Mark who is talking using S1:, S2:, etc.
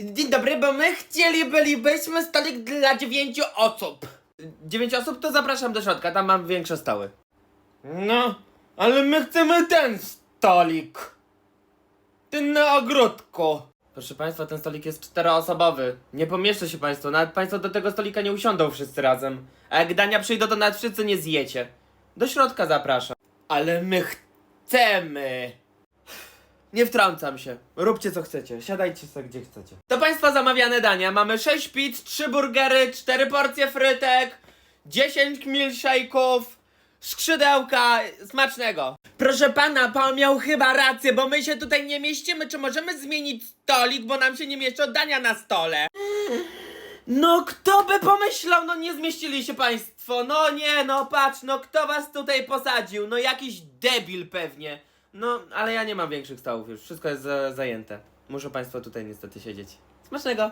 S1: Dzień dobry, bo my chcielibyśmy stolik dla dziewięciu osób. Dziewięć osób? To zapraszam do środka, tam mam większe stoły. No, ale my chcemy ten stolik. Ten na ogródku. Proszę państwa, ten stolik jest czteroosobowy. Nie pomieszczę się państwo, nawet państwo do tego stolika nie usiądą wszyscy razem. A jak dania przyjdą, to nawet wszyscy nie zjecie. Do środka zapraszam. Ale my chcemy. Nie wtrącam się. Róbcie co chcecie. Siadajcie sobie gdzie chcecie. To państwa zamawiane dania. Mamy 6 pizz, 3 burgery, 4 porcje frytek, 10 milkshake'ów, skrzydełka. Smacznego. Proszę pana, pan miał chyba rację, bo my się tutaj nie mieścimy. Czy możemy zmienić stolik, bo nam się nie mieszczą dania na stole? No kto by pomyślał, no nie zmieścili się państwo, no nie, no patrz, no kto was tutaj posadził, no jakiś debil pewnie. No, ale ja nie mam większych stołów już, wszystko jest za, zajęte. Muszę państwo tutaj niestety siedzieć. Smacznego!